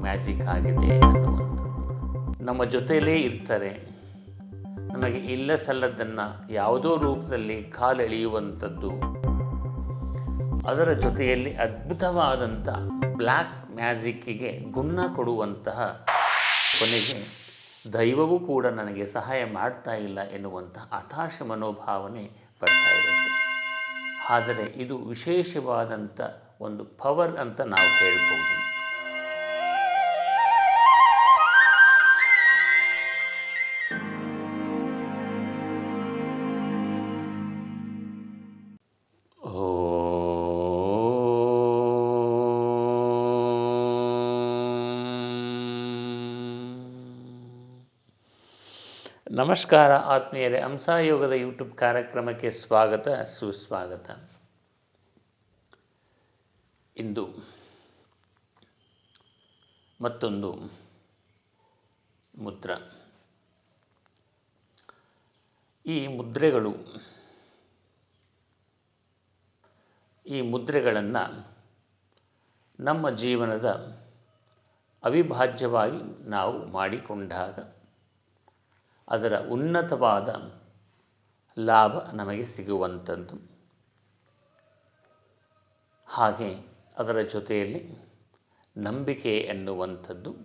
Magic ಆಗಿದೆ ಅನ್ನುವಂಥದ್ದು. ನಮ್ಮ ಜೊತೆಯಲ್ಲೇ ಇರ್ತಾರೆ. ನಮಗೆ ಇಲ್ಲ ಸಲ್ಲದನ್ನು ಯಾವುದೋ ರೂಪದಲ್ಲಿ ಕಾಲೆಳೆಯುವಂಥದ್ದು. ಅದರ ಜೊತೆಯಲ್ಲಿ ಅದ್ಭುತವಾದಂಥ ಬ್ಲ್ಯಾಕ್ ಮ್ಯಾಜಿಕ್ಕಿಗೆ ಗುಣ ಕೊಡುವಂತಹ ಕೊನೆಗೆ ದೈವವೂ ಕೂಡ ನನಗೆ ಸಹಾಯ ಮಾಡ್ತಾ ಇಲ್ಲ ಎನ್ನುವಂತಹ ಹತಾಶ ಮನೋಭಾವನೆ ಬರ್ತಾ ಇರುತ್ತೆ. ಆದರೆ ಇದು ವಿಶೇಷವಾದಂಥ ಒಂದು ಪವರ್ ಅಂತ ನಾವು ಹೇಳ್ಬೋದು. ನಮಸ್ಕಾರ ಆತ್ಮೀಯರೇ, ಹಂಸಾಯೋಗದ ಯೂಟ್ಯೂಬ್ ಕಾರ್ಯಕ್ರಮಕ್ಕೆ ಸ್ವಾಗತ, ಸುಸ್ವಾಗತ. ಇಂದು ಮತ್ತೊಂದು ಮುದ್ರ. ಈ ಮುದ್ರೆಗಳು, ಈ ಮುದ್ರೆಗಳನ್ನು ನಮ್ಮ ಜೀವನದ ಅವಿಭಾಜ್ಯವಾಗಿ ನಾವು ಮಾಡಿಕೊಂಡಾಗ ಅದರ ಉನ್ನತವಾದ ಲಾಭ ನಮಗೆ ಸಿಗುವಂಥದ್ದು. ಹಾಗೆ ಅದರ ಜೊತೆಯಲ್ಲಿ ನಂಬಿಕೆ ಎನ್ನುವಂಥದ್ದು.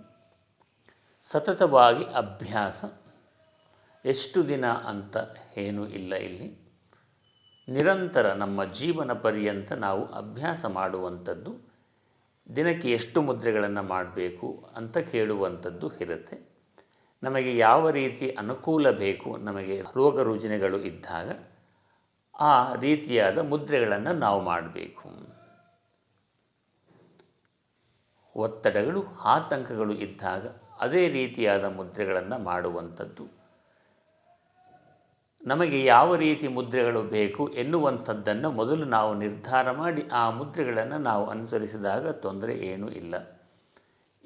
ಸತತವಾಗಿ ಅಭ್ಯಾಸ. ಎಷ್ಟು ದಿನ ಅಂತ ಏನೂ ಇಲ್ಲ ಇಲ್ಲಿ. ನಿರಂತರ ನಮ್ಮ ಜೀವನ ಪರ್ಯಂತ ನಾವು ಅಭ್ಯಾಸ ಮಾಡುವಂಥದ್ದು. ದಿನಕ್ಕೆ ಎಷ್ಟು ಮುದ್ರೆಗಳನ್ನು ಮಾಡಬೇಕು ಅಂತ ಕೇಳುವಂಥದ್ದು ಇರುತ್ತೆ. ನಮಗೆ ಯಾವ ರೀತಿ ಅನುಕೂಲ ಬೇಕು, ನಮಗೆ ರೋಗ ರುಜಿನಗಳು ಇದ್ದಾಗ ಆ ರೀತಿಯಾದ ಮುದ್ರೆಗಳನ್ನು ನಾವು ಮಾಡಬೇಕು. ಒತ್ತಡಗಳು, ಆತಂಕಗಳು ಇದ್ದಾಗ ಅದೇ ರೀತಿಯಾದ ಮುದ್ರೆಗಳನ್ನು ಮಾಡುವಂಥದ್ದು. ನಮಗೆ ಯಾವ ರೀತಿ ಮುದ್ರೆಗಳು ಬೇಕು ಎನ್ನುವಂಥದ್ದನ್ನು ಮೊದಲು ನಾವು ನಿರ್ಧಾರ ಮಾಡಿ ಆ ಮುದ್ರೆಗಳನ್ನು ನಾವು ಅನುಸರಿಸಿದಾಗ ತೊಂದರೆ ಏನೂ ಇಲ್ಲ.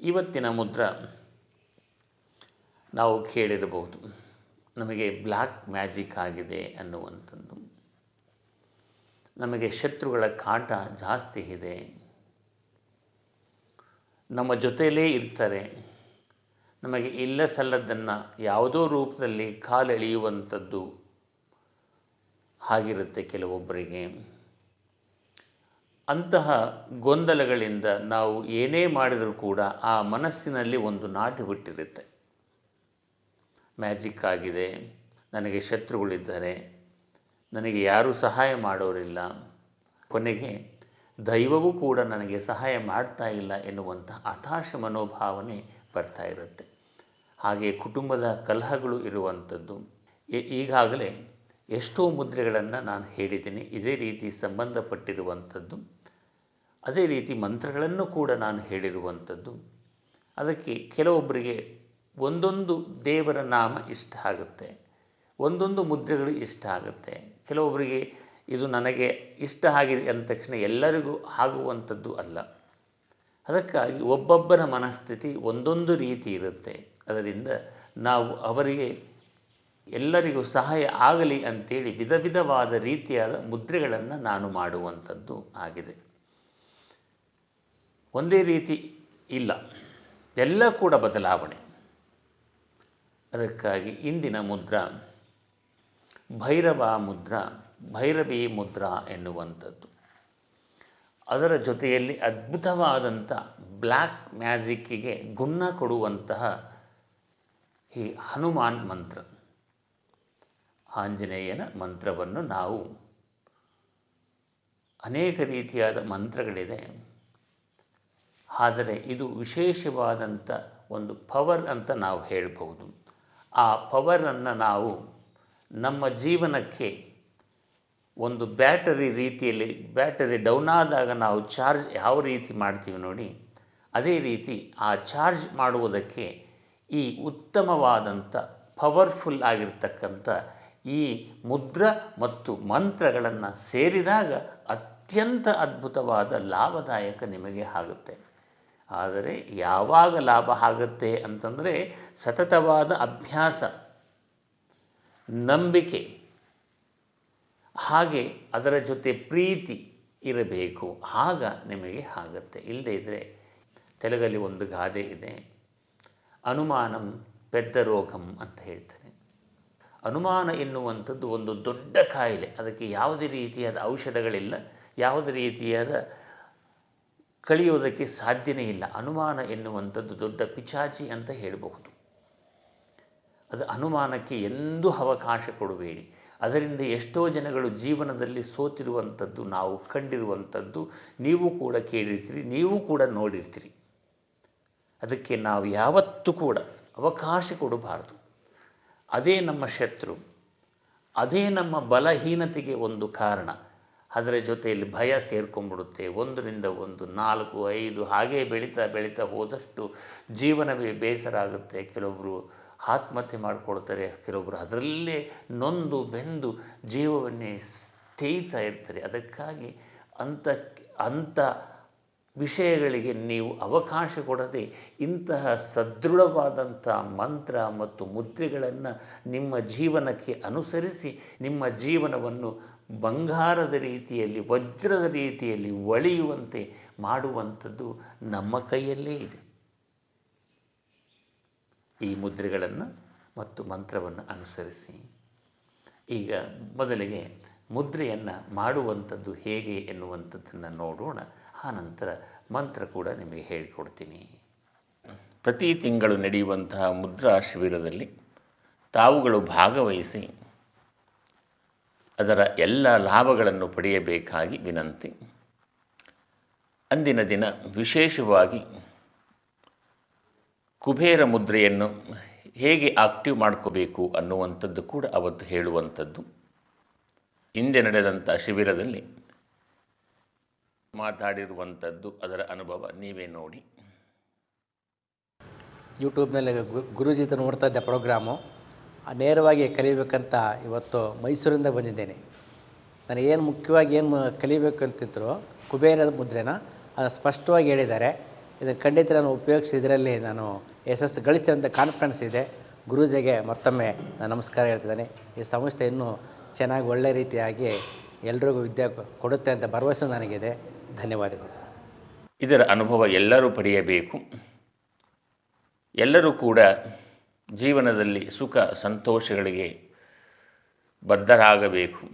ಇವತ್ತಿನ ಮುದ್ರ ನಾವು ಕೇಳಿರಬಹುದು. ನಮಗೆ ಬ್ಲ್ಯಾಕ್ ಮ್ಯಾಜಿಕ್ ಆಗಿದೆ ಅನ್ನುವಂಥದ್ದು. ನಮಗೆ ಶತ್ರುಗಳ ಕಾಟ ಜಾಸ್ತಿ ಇದೆ. ನಮ್ಮ ಜೊತೆಯಲ್ಲೇ ಇರ್ತಾರೆ. ನಮಗೆ ಇಲ್ಲ ಸಲ್ಲದನ್ನು ಯಾವುದೋ ರೂಪದಲ್ಲಿ ಕಾಲೆಳೆಯುವಂಥದ್ದು ಹಾಗಿರುತ್ತೆ ಕೆಲವೊಬ್ಬರಿಗೆ. ಅಂತಹ ಗೊಂದಲಗಳಿಂದ ನಾವು ಏನೇ ಮಾಡಿದರೂ ಕೂಡ ಆ ಮನಸ್ಸಿನಲ್ಲಿ ಒಂದು ನಾಟಿ ಬಿಟ್ಟಿರುತ್ತೆ ಮ್ಯಾಜಿಕ್ ಆಗಿದೆ. ನನಗೆ ಶತ್ರುಗಳಿದ್ದಾರೆ. ನನಗೆ ಯಾರೂ ಸಹಾಯ ಮಾಡೋರಿಲ್ಲ. ಕೊನೆಗೆ ದೈವವೂ ಕೂಡ ನನಗೆ ಸಹಾಯ ಮಾಡ್ತಾ ಇಲ್ಲ ಎನ್ನುವಂಥ ಹತಾಶ ಮನೋಭಾವನೆ ಬರ್ತಾ ಇರುತ್ತೆ. ಹಾಗೆ ಕುಟುಂಬದ ಕಲಹಗಳು ಇರುವಂಥದ್ದು. ಈಗಾಗಲೇ ಎಷ್ಟೋ ಮುದ್ರೆಗಳನ್ನು ನಾನು ಹೇಳಿದ್ದೀನಿ. ಇದೇ ರೀತಿ ಸಂಬಂಧಪಟ್ಟಿರುವಂಥದ್ದು. ಅದೇ ರೀತಿ ಮಂತ್ರಗಳನ್ನು ಕೂಡ ನಾನು ಹೇಳಿರುವಂಥದ್ದು. ಅದಕ್ಕೆ ಕೆಲವೊಬ್ಬರಿಗೆ ಒಂದೊಂದು ದೇವರ ನಾಮ ಇಷ್ಟ ಆಗುತ್ತೆ. ಒಂದೊಂದು ಮುದ್ರೆಗಳು ಇಷ್ಟ ಆಗುತ್ತೆ. ಕೆಲವೊಬ್ಬರಿಗೆ ಇದು ನನಗೆ ಇಷ್ಟ ಆಗಿದೆ ಅಂದ ತಕ್ಷಣ ಎಲ್ಲರಿಗೂ ಆಗುವಂಥದ್ದು ಅಲ್ಲ. ಅದಕ್ಕಾಗಿ ಒಬ್ಬೊಬ್ಬರ ಮನಸ್ಥಿತಿ ಒಂದೊಂದು ರೀತಿ ಇರುತ್ತೆ. ಅದರಿಂದ ನಾವು ಅವರಿಗೆ ಎಲ್ಲರಿಗೂ ಸಹಾಯ ಆಗಲಿ ಅಂತೇಳಿ ವಿಧ ವಿಧವಾದ ರೀತಿಯಾದ ಮುದ್ರೆಗಳನ್ನು ನಾನು ಮಾಡುವಂಥದ್ದು ಆಗಿದೆ. ಒಂದೇ ರೀತಿ ಇಲ್ಲ. ಎಲ್ಲ ಕೂಡ ಬದಲಾವಣೆ. ಅದಕ್ಕಾಗಿ ಇಂದಿನ ಮುದ್ರಾ ಭೈರವ ಮುದ್ರಾ, ಭೈರವಿ ಮುದ್ರಾ ಎನ್ನುವಂಥದ್ದು. ಅದರ ಜೊತೆಯಲ್ಲಿ ಅದ್ಭುತವಾದಂಥ ಬ್ಲ್ಯಾಕ್ ಮ್ಯಾಜಿಕ್ಕಿಗೆ ಗುಣ ಕೊಡುವಂತಹ ಈ ಹನುಮಾನ್ ಮಂತ್ರ. ಆಂಜನೇಯನ ಮಂತ್ರವನ್ನು ನಾವು ಅನೇಕ ರೀತಿಯಾದ ಮಂತ್ರಗಳಿದೆ. ಆದರೆ ಇದು ವಿಶೇಷವಾದಂಥ ಒಂದು ಪವರ್ ಅಂತ ನಾವು ಹೇಳ್ಬೋದು ಆ ಪವರನ್ನು ನಾವು ನಮ್ಮ ಜೀವನಕ್ಕೆ ಒಂದು ಬ್ಯಾಟರಿ ರೀತಿಯಲ್ಲಿ, ಬ್ಯಾಟರಿ ಡೌನ್ ಆದಾಗ ನಾವು ಚಾರ್ಜ್ ಯಾವ ರೀತಿ ಮಾಡ್ತೀವಿ ನೋಡಿ, ಅದೇ ರೀತಿ ಆ ಚಾರ್ಜ್ ಮಾಡುವುದಕ್ಕೆ ಈ ಉತ್ತಮವಾದಂಥ, ಪವರ್ಫುಲ್ ಆಗಿರ್ತಕ್ಕಂಥ ಈ ಮುದ್ರ ಮತ್ತು ಮಂತ್ರಗಳನ್ನು ಸೇರಿದಾಗ ಅತ್ಯಂತ ಅದ್ಭುತವಾದ ಲಾಭದಾಯಕ ನಿಮಗೆ ಆಗುತ್ತೆ. ಆದರೆ ಯಾವಾಗ ಲಾಭ ಆಗುತ್ತೆ ಅಂತಂದರೆ ಸತತವಾದ ಅಭ್ಯಾಸ, ನಂಬಿಕೆ, ಹಾಗೆ ಅದರ ಜೊತೆ ಪ್ರೀತಿ ಇರಬೇಕು. ಆಗ ನಿಮಗೆ ಆಗುತ್ತೆ. ಇಲ್ಲದೇ ಇದ್ದರೆ ತೆಲುಗಲ್ಲಿ ಒಂದು ಗಾದೆ ಇದೆ, ಅನುಮಾನಂ ಪೆದ್ದ ರೋಗಂ ಅಂತ ಹೇಳ್ತಾರೆ. ಅನುಮಾನ ಎನ್ನುವಂಥದ್ದು ಒಂದು ದೊಡ್ಡ ಕಾಯಿಲೆ. ಅದಕ್ಕೆ ಯಾವುದೇ ರೀತಿಯಾದ ಔಷಧಗಳಿಲ್ಲ. ಯಾವುದೇ ರೀತಿಯಾದ ಕಳೆಯೋದಕ್ಕೆ ಸಾಧ್ಯನೇ ಇಲ್ಲ. ಅನುಮಾನ ಎನ್ನುವಂಥದ್ದು ದೊಡ್ಡ ಪಿಚಾಚಿ ಅಂತ ಹೇಳಬಹುದು. ಅದು ಅನುಮಾನಕ್ಕೆ ಎಂದೂ ಅವಕಾಶ ಕೊಡಬೇಡಿ ಅದರಿಂದ ಎಷ್ಟೋ ಜನಗಳು ಜೀವನದಲ್ಲಿ ಸೋತಿರುವಂಥದ್ದು, ನಾವು ಕಂಡಿರುವಂಥದ್ದು, ನೀವು ಕೂಡ ಕೇಳಿರ್ತೀರಿ, ನೀವು ಕೂಡ ನೋಡಿರ್ತೀರಿ. ಅದಕ್ಕೆ ನಾವು ಯಾವತ್ತೂ ಕೂಡ ಅವಕಾಶ ಕೊಡಬಾರದು. ಅದೇ ನಮ್ಮ ಶತ್ರು, ಅದೇ ನಮ್ಮ ಬಲಹೀನತೆಗೆ ಒಂದು ಕಾರಣ. ಅದರ ಜೊತೆಯಲ್ಲಿ ಭಯ ಸೇರ್ಕೊಂಡ್ಬಿಡುತ್ತೆ. ಒಂದರಿಂದ ಒಂದು, ನಾಲ್ಕು, ಐದು, ಹಾಗೇ ಬೆಳೀತಾ ಬೆಳೀತಾ ಹೋದಷ್ಟು ಜೀವನವೇ ಬೇಸರ ಆಗುತ್ತೆ. ಕೆಲವೊಬ್ಬರು ಆತ್ಮಹತ್ಯೆ ಮಾಡಿಕೊಳ್ತಾರೆ ಕೆಲವೊಬ್ಬರು ಅದರಲ್ಲೇ ನೊಂದು ಬೆಂದು ಜೀವವನ್ನೇ ತೇಯ್ತಾ ಇರ್ತಾರೆ. ಅದಕ್ಕಾಗಿ ಅಂಥ ಅಂಥ ವಿಷಯಗಳಿಗೆ ನೀವು ಅವಕಾಶ ಕೊಡದೆ ಇಂತಹ ಸದೃಢವಾದಂಥ ಮಂತ್ರ ಮತ್ತು ಮುದ್ರೆಗಳನ್ನು ನಿಮ್ಮ ಜೀವನಕ್ಕೆ ಅನುಸರಿಸಿ ನಿಮ್ಮ ಜೀವನವನ್ನು ಬಂಗಾರದ ರೀತಿಯಲ್ಲಿ, ವಜ್ರದ ರೀತಿಯಲ್ಲಿ ಒಳೆಯುವಂತೆ ಮಾಡುವಂಥದ್ದು ನಮ್ಮ ಕೈಯಲ್ಲೇ ಇದೆ. ಈ ಮುದ್ರೆಗಳನ್ನು ಮತ್ತು ಮಂತ್ರವನ್ನು ಅನುಸರಿಸಿ. ಈಗ ಮೊದಲಿಗೆ ಮುದ್ರೆಯನ್ನು ಮಾಡುವಂಥದ್ದು ಹೇಗೆ ಎನ್ನುವಂಥದ್ದನ್ನು ನೋಡೋಣ. ಆನಂತರ ಮಂತ್ರ ಕೂಡ ನಿಮಗೆ ಹೇಳಿಕೊಡ್ತೀನಿ. ಪ್ರತಿ ತಿಂಗಳು ನಡೆಯುವಂತಹ ಮುದ್ರಾ ಶಿಬಿರದಲ್ಲಿ ತಾವುಗಳು ಭಾಗವಹಿಸಿ ಅದರ ಎಲ್ಲ ಲಾಭಗಳನ್ನು ಪಡೆಯಬೇಕಾಗಿ ವಿನಂತಿ. ಅಂದಿನ ದಿನ ವಿಶೇಷವಾಗಿ ಕುಬೇರ ಮುದ್ರೆಯನ್ನು ಹೇಗೆ ಆಕ್ಟಿವ್ ಮಾಡ್ಕೋಬೇಕು ಅನ್ನುವಂಥದ್ದು ಕೂಡ ಅವತ್ತು ಹೇಳುವಂಥದ್ದು. ಹಿಂದೆ ನಡೆದಂಥ ಶಿಬಿರದಲ್ಲಿ ಮಾತಾಡಿರುವಂಥದ್ದು ಅದರ ಅನುಭವ ನೀವೇ ನೋಡಿ. ಯೂಟ್ಯೂಬ್ನಲ್ಲಿ ಗು, ಗುರೂಜಿ ಹತ್ರ ನೋಡ್ತಾ ಇದ್ದೆ ಪ್ರೋಗ್ರಾಮು ನೇರವಾಗಿ ಕಲಿಬೇಕಂತ ಇವತ್ತು ಮೈಸೂರಿಂದ ಬಂದಿದ್ದೇನೆ. ನಾನು ಏನು ಮುಖ್ಯವಾಗಿ ಏನು ಕಲಿಬೇಕು ಅಂತಿದ್ರು ಕುಬೇರದ ಮುದ್ರೆನ ಅದನ್ನು ಸ್ಪಷ್ಟವಾಗಿ ಹೇಳಿದ್ದಾರೆ. ಇದನ್ನು ಖಂಡಿತ ನಾನು ಉಪಯೋಗಿಸಿದ್ರಲ್ಲಿ ನಾನು ಯಶಸ್ಸು ಗಳಿಸಿದಂಥ ಅಂತ ಕಾನ್ಫಿಡೆನ್ಸ್ ಇದೆ. ಗುರುಜೆಗೆ ಮತ್ತೊಮ್ಮೆ ನಾನು ನಮಸ್ಕಾರ ಹೇಳ್ತಿದ್ದೇನೆ. ಈ ಸಂಸ್ಥೆ ಇನ್ನೂ ಚೆನ್ನಾಗಿ ಒಳ್ಳೆ ರೀತಿಯಾಗಿ ಎಲ್ರಿಗೂ ವಿದ್ಯೆ ಕೊಡುತ್ತೆ ಅಂತ ಭರವಸೆ ನನಗಿದೆ. ಧನ್ಯವಾದಗಳು. ಇದರ ಅನುಭವ ಎಲ್ಲರೂ ಪಡೆಯಬೇಕು. ಎಲ್ಲರೂ ಕೂಡ ಜೀವನದಲ್ಲಿ ಸುಖ ಸಂತೋಷಗಳಿಗೆ ಬದ್ಧರಾಗಬೇಕು.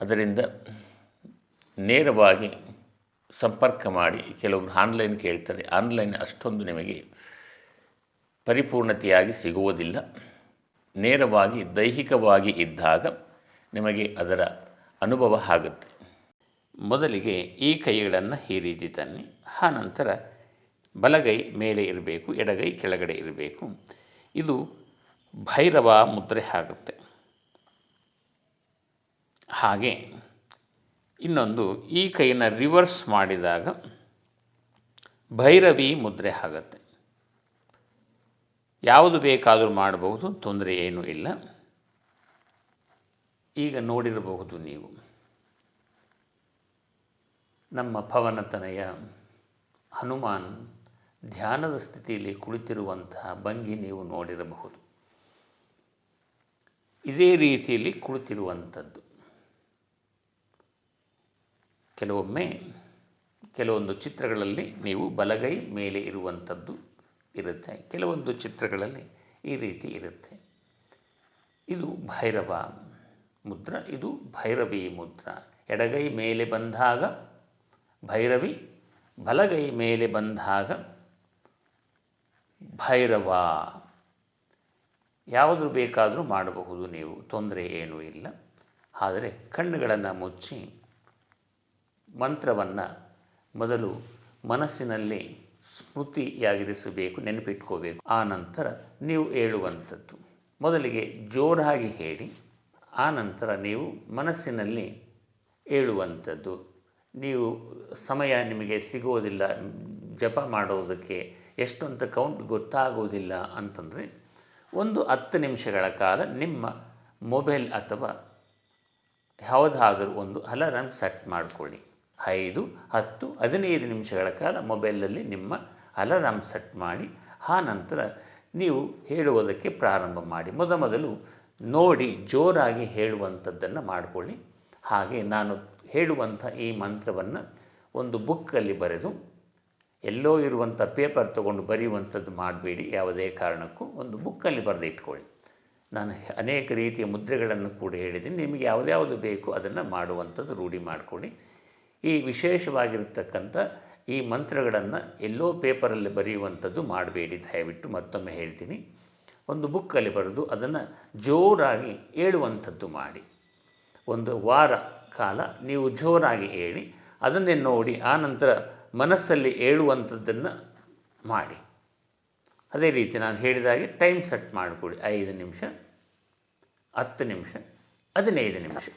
ಅದರಿಂದ ನೇರವಾಗಿ ಸಂಪರ್ಕ ಮಾಡಿ ಕೆಲವರು ಆನ್ಲೈನ್ ಕೇಳ್ತಾರೆ, ಆನ್ಲೈನ್ ಅಷ್ಟೊಂದು ನಿಮಗೆ ಪರಿಪೂರ್ಣತೆಯಾಗಿ ಸಿಗುವುದಿಲ್ಲ. ನೇರವಾಗಿ, ದೈಹಿಕವಾಗಿ ಇದ್ದಾಗ ನಿಮಗೆ ಅದರ ಅನುಭವ ಆಗುತ್ತೆ. ಮೊದಲಿಗೆ ಈ ಕೈಗಳನ್ನು ಈ ರೀತಿ ತನ್ನಿ, ಆನಂತರ ಬಲಗೈ ಮೇಲೆ ಇರಬೇಕು, ಎಡಗೈ ಕೆಳಗಡೆ ಇರಬೇಕು. ಇದು ಭೈರವ ಮುದ್ರೆ ಆಗುತ್ತೆ. ಹಾಗೆ ಇನ್ನೊಂದು ಈ ಕೈಯನ್ನು ರಿವರ್ಸ್ ಮಾಡಿದಾಗ ಭೈರವಿ ಮುದ್ರೆ ಆಗುತ್ತೆ. ಯಾವುದು ಬೇಕಾದರೂ ಮಾಡಬಹುದು, ತೊಂದರೆ ಏನೂ ಇಲ್ಲ. ಈಗ ನೋಡಿರಬಹುದು ನೀವು ನಮ್ಮ ಪವನತನಯ ಹನುಮಾನ್ ಧ್ಯಾನದ ಸ್ಥಿತಿಯಲ್ಲಿ ಕುಳಿತಿರುವಂತಹ ಭಂಗಿ ನೀವು ನೋಡಿರಬಹುದು. ಇದೇ ರೀತಿಯಲ್ಲಿ ಕುಳಿತಿರುವಂಥದ್ದು. ಕೆಲವೊಮ್ಮೆ ಕೆಲವೊಂದು ಚಿತ್ರಗಳಲ್ಲಿ ನೀವು ಬಲಗೈ ಮೇಲೆ ಇರುವಂಥದ್ದು ಇರುತ್ತೆ. ಕೆಲವೊಂದು ಚಿತ್ರಗಳಲ್ಲಿ ಈ ರೀತಿ ಇರುತ್ತೆ. ಇದು ಭೈರವ ಮುದ್ರ, ಇದು ಭೈರವಿ ಮುದ್ರ. ಎಡಗೈ ಮೇಲೆ ಬಂದಾಗ ಭೈರವಿ, ಬಲಗೈ ಮೇಲೆ ಬಂದಾಗ ಭೈರವ ಯಾವುದು ಬೇಕಾದರೂ ಮಾಡಬಹುದು ನೀವು, ತೊಂದರೆ ಏನೂ ಇಲ್ಲ. ಆದರೆ ಕಣ್ಣುಗಳನ್ನು ಮುಚ್ಚಿ ಮಂತ್ರವನ್ನು ಮೊದಲು ಮನಸ್ಸಿನಲ್ಲಿ ಸ್ಮೃತಿಯಾಗಿರಿಸಬೇಕು, ನೆನಪಿಟ್ಕೋಬೇಕು. ಆ ನಂತರ ನೀವು ಹೇಳುವಂಥದ್ದು. ಮೊದಲಿಗೆ ಜೋರಾಗಿ ಹೇಳಿ, ಆ ನಂತರ ನೀವು ಮನಸ್ಸಿನಲ್ಲಿ ಹೇಳುವಂಥದ್ದು. ನೀವು ಸಮಯ ನಿಮಗೆ ಸಿಗೋದಿಲ್ಲ ಜಪ ಮಾಡೋದಕ್ಕೆ ಎಷ್ಟು ಅಂತ ಕೌಂಟ್ ಗೊತ್ತಾಗೋದಿಲ್ಲ ಅಂತಂದರೆ ಒಂದು ಹತ್ತು ನಿಮಿಷಗಳ ಕಾಲ ನಿಮ್ಮ ಮೊಬೈಲ್ ಅಥವಾ ಯಾವುದಾದರೂ ಒಂದು ಅಲಾರಾಮ್ ಸೆಟ್ ಮಾಡಿಕೊಳ್ಳಿ. ಐದು, ಹತ್ತು, ಹದಿನೈದು ನಿಮಿಷಗಳ ಕಾಲ ಮೊಬೈಲಲ್ಲಿ ನಿಮ್ಮ ಅಲಾರಾಮ್ ಸೆಟ್ ಮಾಡಿ, ಆ ನಂತರ ನೀವು ಹೇಳುವುದಕ್ಕೆ ಪ್ರಾರಂಭ ಮಾಡಿ. ಮೊದಮೊದಲು ನೋಡಿ, ಜೋರಾಗಿ ಹೇಳುವಂಥದ್ದನ್ನು ಮಾಡಿಕೊಳ್ಳಿ. ಹಾಗೆ ನಾನು ಹೇಳುವಂಥ ಈ ಮಂತ್ರವನ್ನು ಒಂದು ಬುಕ್ಕಲ್ಲಿ ಬರೆದು ಎಲ್ಲೋ ಇರುವಂಥ ಪೇಪರ್ ತೊಗೊಂಡು ಬರೆಯುವಂಥದ್ದು ಮಾಡಬೇಡಿ, ಯಾವುದೇ ಕಾರಣಕ್ಕೂ ಒಂದು ಬುಕ್ಕಲ್ಲಿ ಬರೆದಿಟ್ಕೊಳ್ಳಿ ನಾನು ಅನೇಕ ರೀತಿಯ ಮುದ್ರೆಗಳನ್ನು ಕೂಡ ಹೇಳಿದ್ದೀನಿ. ನಿಮಗೆ ಯಾವುದ್ಯಾವುದು ಬೇಕು ಅದನ್ನು ಮಾಡುವಂಥದ್ದು ರೂಢಿ ಮಾಡಿಕೊಳ್ಳಿ. ಈ ವಿಶೇಷವಾಗಿರ್ತಕ್ಕಂಥ ಈ ಮಂತ್ರಗಳನ್ನು ಎಲ್ಲೋ ಪೇಪರಲ್ಲಿ ಬರೆಯುವಂಥದ್ದು ಮಾಡಬೇಡಿ. ದಯವಿಟ್ಟು ಮತ್ತೊಮ್ಮೆ ಹೇಳ್ತೀನಿ. ಒಂದು ಬುಕ್ಕಲ್ಲಿ ಬರೆದು ಅದನ್ನು ಜೋರಾಗಿ ಹೇಳುವಂಥದ್ದು ಮಾಡಿ. ಒಂದು ವಾರ ಕಾಲ ನೀವು ಜೋರಾಗಿ ಹೇಳಿ ಅದನ್ನೇ ನೋಡಿ ಆನಂತರ ಮನಸ್ಸಲ್ಲಿ ಹೇಳುವಂಥದ್ದನ್ನು ಮಾಡಿ. ಅದೇ ರೀತಿ ನಾನು ಹೇಳಿದಾಗೆ ಟೈಮ್ ಸೆಟ್ ಮಾಡಿಕೊಡಿ ಐದು ನಿಮಿಷ, ಹತ್ತು ನಿಮಿಷ, ಹದಿನೈದು ನಿಮಿಷ.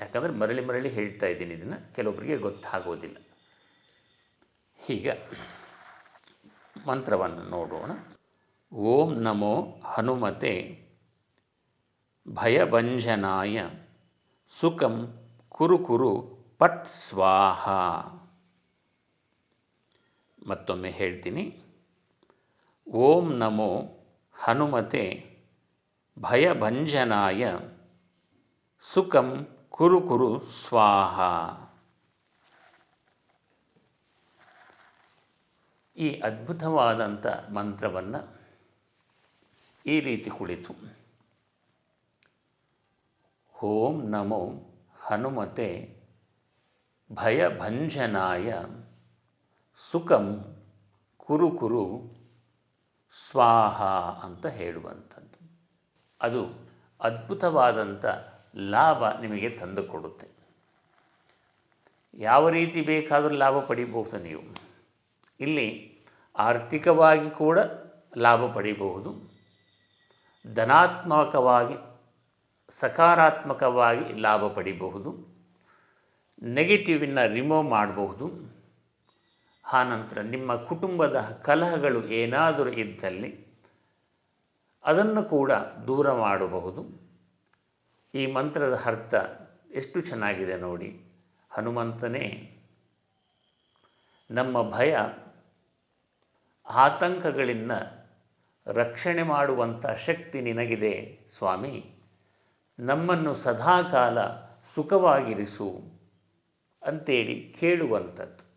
ಯಾಕಂದರೆ ಮರಳಿ ಮರಳಿ ಹೇಳ್ತಾ ಇದ್ದೀನಿ ಇದನ್ನು ಕೆಲವೊಬ್ಬರಿಗೆ ಗೊತ್ತಾಗೋದಿಲ್ಲ. ಈಗ ಮಂತ್ರವನ್ನು ನೋಡೋಣ. ಓಂ ನಮೋ ಹನುಮತೆ ಭಯಭಂಜನಾಯ ಸುಖಂ ಕುರುಕುರು ಕುರು ಪಟ್ ಸ್ವಾಹ. ಮತ್ತೊಮ್ಮೆ ಹೇಳ್ತೀನಿ. ಓಂ ನಮೋ ಹನುಮತೆ ಭಯಭಂಜನಾಯ ಸುಖಂ ಕುರು ಕುರು ಸ್ವಾಹ. ಈ ಅದ್ಭುತವಾದಂಥ ಮಂತ್ರವನ್ನು ಈ ರೀತಿ ಕುಳಿತು. ಓಂ ನಮೋ ಹನುಮತೆ ಭಯಭಂಜನಾಯ ಸುಖಂ ಕುರು ಕುರು ಸ್ವಾಹ ಅಂತ ಹೇಳುವಂಥದ್ದು. ಅದು ಅದ್ಭುತವಾದಂಥ ಲಾಭ ನಿಮಗೆ ತಂದುಕೊಡುತ್ತೆ ಯಾವ ರೀತಿ ಬೇಕಾದರೂ ಲಾಭ ಪಡಿಬಹುದು ನೀವು. ಇಲ್ಲಿ ಆರ್ಥಿಕವಾಗಿ ಕೂಡ ಲಾಭ ಪಡಿಬಹುದು. ಧನಾತ್ಮಕವಾಗಿ, ಸಕಾರಾತ್ಮಕವಾಗಿ ಲಾಭ ಪಡಿಬಹುದು. ನೆಗೆಟಿವನ್ನು ರಿಮೂವ್ ಮಾಡಬಹುದು. ಆನಂತರ ನಿಮ್ಮ ಕುಟುಂಬದ ಕಲಹಗಳು ಏನಾದರೂ ಇದ್ದಲ್ಲಿ ಅದನ್ನು ಕೂಡ ದೂರ ಮಾಡಬಹುದು. ಈ ಮಂತ್ರದ ಅರ್ಥ ಎಷ್ಟು ಚೆನ್ನಾಗಿದೆ ನೋಡಿ. ಹನುಮಂತನೇ, ನಮ್ಮ ಭಯ ಆತಂಕಗಳಿಂದ ರಕ್ಷಣೆ ಮಾಡುವಂಥ ಶಕ್ತಿ ನಿನಗಿದೆ ಸ್ವಾಮಿ. ನಮ್ಮನ್ನು ಸದಾಕಾಲ ಸುಖವಾಗಿರಿಸು ಅಂತೇಳಿ ಕೇಳುವಂಥದ್ದು.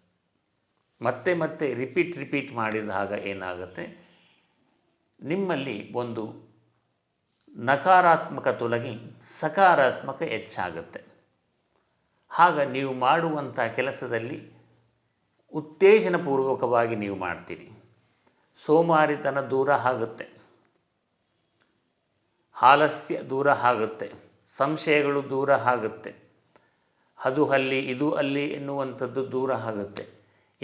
ಮತ್ತೆ ಮತ್ತೆ ರಿಪೀಟ್ ರಿಪೀಟ್ ಮಾಡಿದ ಮಾಡಿದಾಗ ಏನಾಗುತ್ತೆ? ನಿಮ್ಮಲ್ಲಿ ಒಂದು ನಕಾರಾತ್ಮಕ ತೊಲಗಿ ಸಕಾರಾತ್ಮಕ ಹೆಚ್ಚಾಗುತ್ತೆ. ಆಗ ನೀವು ಮಾಡುವಂಥ ಕೆಲಸದಲ್ಲಿ ಉತ್ತೇಜನಪೂರ್ವಕವಾಗಿ ನೀವು ಮಾಡ್ತೀರಿ. ಸೋಮಾರಿತನ ದೂರ ಆಗುತ್ತೆ. ಆಲಸ್ಯ ದೂರ ಆಗುತ್ತೆ. ಸಂಶಯಗಳು ದೂರ ಆಗುತ್ತೆ. ಅದು ಅಲ್ಲಿ, ಇದು ಅಲ್ಲಿ ಎನ್ನುವಂಥದ್ದು ದೂರ ಆಗುತ್ತೆ.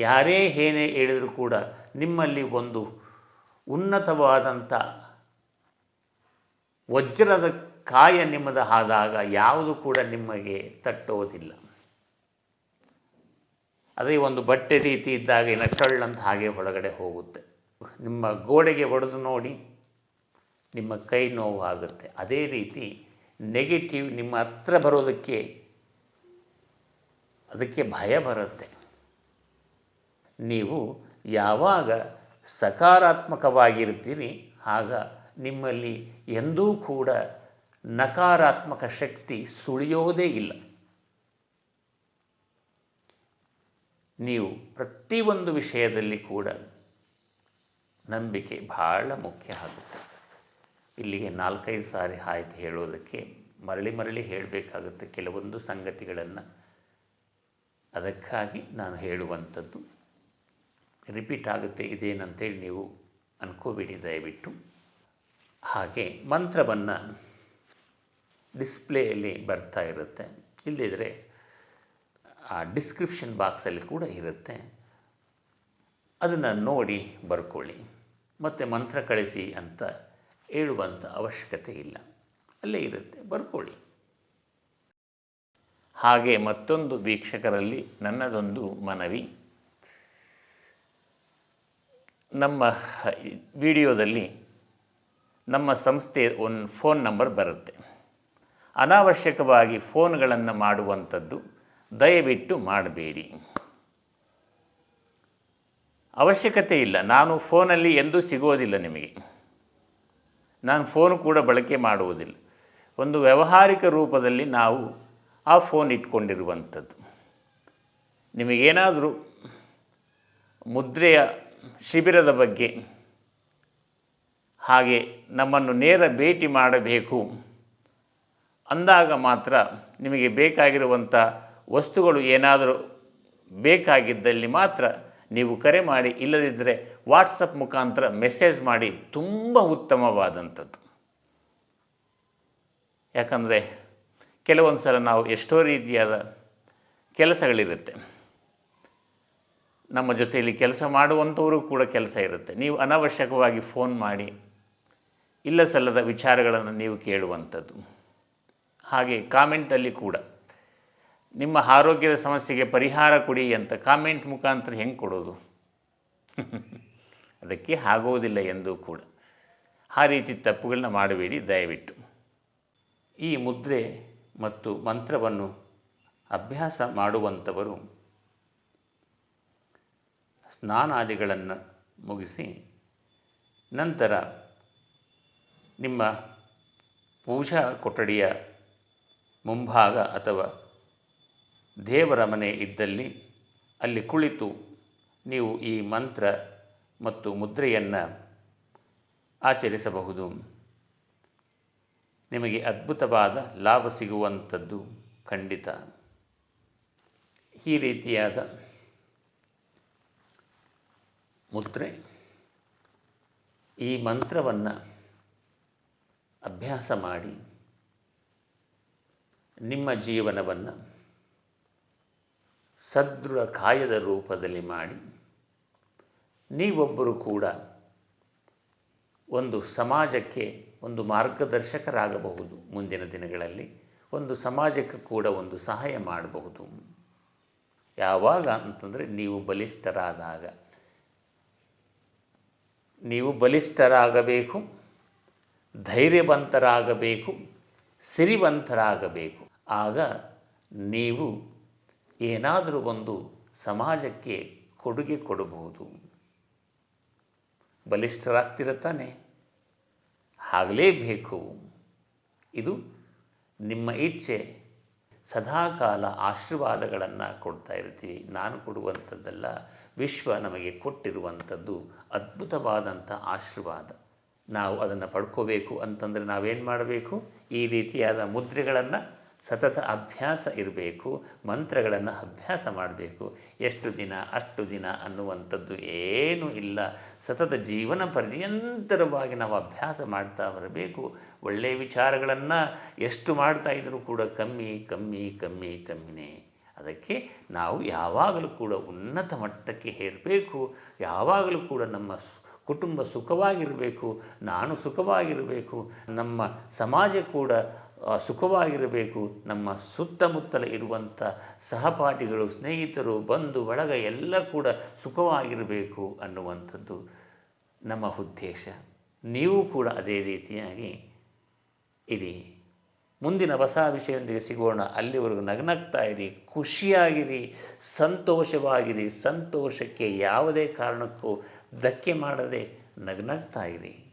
ಯಾರೇ ಏನೇ ಹೇಳಿದರೂ ಕೂಡ ನಿಮ್ಮಲ್ಲಿ ಒಂದು ಉನ್ನತವಾದಂಥ ವಜ್ರದ ಕಾಯ ನಿಮ್ಮದ ಆದಾಗ ಯಾವುದು ಕೂಡ ನಿಮಗೆ ತಟ್ಟುವುದಿಲ್ಲ. ಅದೇ ಒಂದು ಬಟ್ಟೆ ರೀತಿ ಇದ್ದಾಗ ನಟ್ಟಳ್ಳಂತ ಟಳ್ಳಂತ ಹಾಗೆ ಒಳಗಡೆ ಹೋಗುತ್ತೆ. ನಿಮ್ಮ ಗೋಡೆಗೆ ಹೊಡೆದು ನೋಡಿ ನಿಮ್ಮ ಕೈ ನೋವು ಆಗುತ್ತೆ ಅದೇ ರೀತಿ ನೆಗೆಟಿವ್ ನಿಮ್ಮ ಹತ್ರ ಬರೋದಕ್ಕೆ ಅದಕ್ಕೆ ಭಯ ಬರುತ್ತೆ. ನೀವು ಯಾವಾಗ ಸಕಾರಾತ್ಮಕವಾಗಿರ್ತೀರಿ ಆಗ ನಿಮ್ಮಲ್ಲಿ ಎಂದೂ ಕೂಡ ನಕಾರಾತ್ಮಕ ಶಕ್ತಿ ಸುಳಿಯೋದೇ ಇಲ್ಲ. ನೀವು ಪ್ರತಿಯೊಂದು ವಿಷಯದಲ್ಲಿ ಕೂಡ ನಂಬಿಕೆ ಬಹಳ ಮುಖ್ಯ ಆಗುತ್ತೆ. ಇಲ್ಲಿಗೆ ನಾಲ್ಕೈದು ಸಾರಿ ಆಯ್ತು ಹೇಳೋದಕ್ಕೆ, ಮರಳಿ ಮರಳಿ ಹೇಳಬೇಕಾಗುತ್ತೆ ಕೆಲವೊಂದು ಸಂಗತಿಗಳನ್ನು. ಅದಕ್ಕಾಗಿ ನಾನು ಹೇಳುವಂಥದ್ದು ರಿಪೀಟ್ ಆಗುತ್ತೆ, ಇದೇನಂತೇಳಿ ನೀವು ಅನ್ಕೋಬೇಡಿ ದಯವಿಟ್ಟು. ಹಾಗೆ ಮಂತ್ರವನ್ನು ಡಿಸ್ಪ್ಲೇಯಲ್ಲಿ ಬರ್ತಾ ಇರುತ್ತೆ. ಇಲ್ಲದಿದ್ದರೆ ಆ ಡಿಸ್ಕ್ರಿಪ್ಷನ್ ಬಾಕ್ಸಲ್ಲಿ ಕೂಡ ಇರುತ್ತೆ. ಅದನ್ನು ನೋಡಿ ಬರ್ಕೊಳ್ಳಿ. ಮತ್ತು ಮಂತ್ರ ಕಳಿಸಿ ಅಂತ ಹೇಳುವಂಥ ಅವಶ್ಯಕತೆ ಇಲ್ಲ. ಅಲ್ಲೇ ಇರುತ್ತೆ, ಬರ್ಕೊಳ್ಳಿ. ಹಾಗೆ ಮತ್ತೊಂದು ವೀಕ್ಷಕರಲ್ಲಿ ನನ್ನದೊಂದು ಮನವಿ. ನಮ್ಮ ವಿಡಿಯೋದಲ್ಲಿ ನಮ್ಮ ಸಂಸ್ಥೆ ಒಂದು ಫೋನ್ ನಂಬರ್ ಬರುತ್ತೆ. ಅನಾವಶ್ಯಕವಾಗಿ ಫೋನ್ಗಳನ್ನು ಮಾಡುವಂಥದ್ದು ದಯವಿಟ್ಟು ಮಾಡಬೇಡಿ. ಅವಶ್ಯಕತೆ ಇಲ್ಲ. ನಾನು ಫೋನಲ್ಲಿ ಎಂದೂ ಸಿಗೋದಿಲ್ಲ ನಿಮಗೆ. ನಾನು ಫೋನ್ ಕೂಡ ಬಳಕೆ ಮಾಡುವುದಿಲ್ಲ. ಒಂದು ವ್ಯಾವಹಾರಿಕ ರೂಪದಲ್ಲಿ ನಾವು ಆ ಫೋನ್ ಇಟ್ಕೊಂಡಿರುವಂಥದ್ದು. ನಿಮಗೇನಾದರೂ ಮುದ್ರೆಯ ಶಿಬಿರದ ಬಗ್ಗೆ. ಹಾಗೆ ನಮ್ಮನ್ನು ನೇರ ಭೇಟಿ ಮಾಡಬೇಕು. ಅಂದಾಗ ಮಾತ್ರ ನಿಮಗೆ ಬೇಕಾಗಿರುವಂಥ ವಸ್ತುಗಳು ಏನಾದರೂ ಬೇಕಾಗಿದ್ದಲ್ಲಿ ಮಾತ್ರ ನೀವು ಕರೆ ಮಾಡಿ, ಇಲ್ಲದಿದ್ದರೆ ವಾಟ್ಸಪ್ ಮುಖಾಂತರ ಮೆಸೇಜ್ ಮಾಡಿ, ತುಂಬ ಉತ್ತಮವಾದಂಥದ್ದು. ಯಾಕಂದರೆ ಕೆಲವೊಂದು ಸಲ ನಾವು ಎಷ್ಟೋ ರೀತಿಯಾದ ಕೆಲಸಗಳಿರುತ್ತೆ. ನಮ್ಮ ಜೊತೆಯಲ್ಲಿ ಕೆಲಸ ಮಾಡುವಂಥವರು ಕೂಡ ಕೆಲಸ ಇರುತ್ತೆ. ನೀವು ಅನವಶ್ಯಕವಾಗಿ ಫೋನ್ ಮಾಡಿ, ಇಲ್ಲ ಸಲ್ಲದ ವಿಚಾರಗಳನ್ನು ನೀವು ಕೇಳುವಂಥದ್ದು. ಹಾಗೆ ಕಾಮೆಂಟಲ್ಲಿ ಕೂಡ, ನಿಮ್ಮ ಆರೋಗ್ಯದ ಸಮಸ್ಯೆಗೆ ಪರಿಹಾರ ಕೊಡಿ ಅಂತ ಕಾಮೆಂಟ್ ಮುಖಾಂತರ ಹೆಂಗೆ ಕೊಡೋದು? ಅದಕ್ಕೆ ಆಗುವುದಿಲ್ಲ ಎಂದು ಕೂಡ. ಆ ರೀತಿ ತಪ್ಪುಗಳನ್ನ ಮಾಡಬೇಡಿ, ದಯವಿಟ್ಟು. ಈ ಮುದ್ರೆ ಮತ್ತು ಮಂತ್ರವನ್ನು ಅಭ್ಯಾಸ ಮಾಡುವಂಥವರು ಸ್ನಾನಾದಿಗಳನ್ನು ಮುಗಿಸಿ ನಂತರ ನಿಮ್ಮ ಪೂಜಾ ಕೊಠಡಿಯ ಮುಂಭಾಗ ಅಥವಾ ದೇವರ ಮನೆ ಇದ್ದಲ್ಲಿ ಅಲ್ಲಿ ಕುಳಿತು ನೀವು ಈ ಮಂತ್ರ ಮತ್ತು ಮುದ್ರೆಯನ್ನು ಆಚರಿಸಬಹುದು. ನಿಮಗೆ ಅದ್ಭುತವಾದ ಲಾಭ ಸಿಗುವಂಥದ್ದು ಖಂಡಿತ. ಈ ರೀತಿಯಾದ ಮುದ್ರೆ, ಈ ಮಂತ್ರವನ್ನು ಅಭ್ಯಾಸ ಮಾಡಿ ನಿಮ್ಮ ಜೀವನವನ್ನು ಸದೃಢ ಕಾಯದ ರೂಪದಲ್ಲಿ ಮಾಡಿ ನೀವೊಬ್ಬರು ಕೂಡ ಒಂದು ಸಮಾಜಕ್ಕೆ ಒಂದು ಮಾರ್ಗದರ್ಶಕರಾಗಬಹುದು ಮುಂದಿನ ದಿನಗಳಲ್ಲಿ. ಒಂದು ಸಮಾಜಕ್ಕೆ ಕೂಡ ಒಂದು ಸಹಾಯ ಮಾಡಬಹುದು. ಯಾವಾಗ ಅಂತಂದರೆ ನೀವು ಬಲಿಷ್ಠರಾದಾಗ. ನೀವು ಬಲಿಷ್ಠರಾಗಬೇಕು, ಧೈರ್ಯವಂತರಾಗಬೇಕು, ಸಿರಿವಂತರಾಗಬೇಕು. ಆಗ ನೀವು ಏನಾದರೂ ಒಂದು ಸಮಾಜಕ್ಕೆ ಕೊಡುಗೆ ಕೊಡಬಹುದು. ಬಲಿಷ್ಠರಾಗ್ತಿರುತ್ತಾನೆ ಆಗಲೇಬೇಕು ಇದು ನಿಮ್ಮ ಇಚ್ಛೆ. ಸದಾಕಾಲ ಆಶೀರ್ವಾದಗಳನ್ನು ಕೊಡ್ತಾ ಇರ್ತೀವಿ. ನಾನು ಕೊಡುವಂಥದ್ದೆಲ್ಲ, ವಿಶ್ವ ನಮಗೆ ಕೊಟ್ಟಿರುವಂಥದ್ದು ಅದ್ಭುತವಾದಂಥ ಆಶೀರ್ವಾದ. ನಾವು ಅದನ್ನು ಪಡ್ಕೋಬೇಕು ಅಂತಂದರೆ ನಾವೇನು ಮಾಡಬೇಕು? ಈ ರೀತಿಯಾದ ಮುದ್ರೆಗಳನ್ನು ಸತತ ಅಭ್ಯಾಸ ಇರಬೇಕು, ಮಂತ್ರಗಳನ್ನು ಅಭ್ಯಾಸ ಮಾಡಬೇಕು. ಎಷ್ಟು ದಿನ, ಅಷ್ಟು ದಿನ ಅನ್ನುವಂಥದ್ದು ಏನೂ ಇಲ್ಲ. ಸತತ ಜೀವನ ಪರ್ಯಂತರವಾಗಿ ನಾವು ಅಭ್ಯಾಸ ಮಾಡ್ತಾ ಬರಬೇಕು. ಒಳ್ಳೆಯ ವಿಚಾರಗಳನ್ನು ಎಷ್ಟು ಮಾಡ್ತಾ ಇದ್ದರೂ ಕೂಡ ಕಮ್ಮಿ ಕಮ್ಮಿ ಕಮ್ಮಿ, ಕಮ್ಮಿನೇ. ಅದಕ್ಕೆ ನಾವು ಯಾವಾಗಲೂ ಕೂಡ ಉನ್ನತ ಮಟ್ಟಕ್ಕೆ ಹೇರಬೇಕು. ಯಾವಾಗಲೂ ಕೂಡ ನಮ್ಮ ಕುಟುಂಬ ಸುಖವಾಗಿರಬೇಕು. ನಾನು ಸುಖವಾಗಿರಬೇಕು. ನಮ್ಮ ಸಮಾಜ ಕೂಡ ಸುಖವಾಗಿರಬೇಕು. ನಮ್ಮ ಸುತ್ತಮುತ್ತಲ ಇರುವಂಥ ಸಹಪಾಠಿಗಳು, ಸ್ನೇಹಿತರು ಬಂಧು ಬಳಗ ಎಲ್ಲ ಕೂಡ ಸುಖವಾಗಿರಬೇಕು ಅನ್ನುವಂಥದ್ದು ನಮ್ಮ ಉದ್ದೇಶ. ನೀವು ಕೂಡ ಅದೇ ರೀತಿಯಾಗಿ ಇರಿ. ಮುಂದಿನ ಹೊಸ ವಿಷಯದೊಂದಿಗೆ ಸಿಗೋಣ. ಅಲ್ಲಿವರೆಗೂ ನಗ್ನಗ್ತಾ ಇರಿ, ಖುಷಿಯಾಗಿರಿ, ಸಂತೋಷವಾಗಿರಿ. ಸಂತೋಷಕ್ಕೆ ಯಾವುದೇ ಕಾರಣಕ್ಕೂ ಧಕ್ಕೆ ಮಾಡದೆ ನಗ್ನಗ್ತಾ ಇರಿ.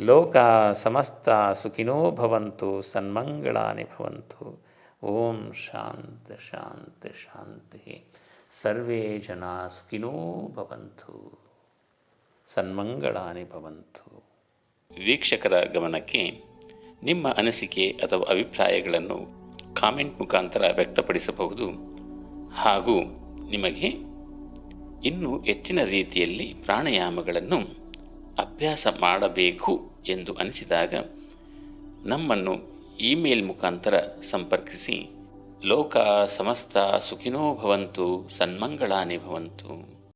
ಲೋಕ ಸಮಸ್ತ ಸುಖಿನೋ ಭವಂತು ಸನ್ಮಂಗಳಾನಿ ಭವಂತು ಓಂ ಶಾಂತ ಶಾಂತ, ಶಾಂತಿ ಸರ್ವೇ ಜನ ಸುಖಿನೋ ಭವಂತು ಸನ್ಮಂಗಳಾನಿ ಭವಂತು ವೀಕ್ಷಕರ ಗಮನಕ್ಕೆ ನಿಮ್ಮ ಅನಿಸಿಕೆ ಅಥವಾ ಅಭಿಪ್ರಾಯಗಳನ್ನು ಕಾಮೆಂಟ್ ಮುಖಾಂತರ ವ್ಯಕ್ತಪಡಿಸಬಹುದು. ಹಾಗೂ ನಿಮಗೆ ಇನ್ನೂ ಹೆಚ್ಚಿನ ರೀತಿಯಲ್ಲಿ ಪ್ರಾಣಾಯಾಮಗಳನ್ನು ಅಭ್ಯಾಸ ಮಾಡಬೇಕು ಎಂದು ಅನಿಸಿದಾಗ ನಮ್ಮನ್ನು ಇಮೇಲ್ ಮುಖಾಂತರ ಸಂಪರ್ಕಿಸಿ. ಲೋಕ ಸಮಸ್ತ ಸುಖಿನೋ ಭವಂತು ಸನ್ಮಂಗಳಾನಿ ಭವಂತು.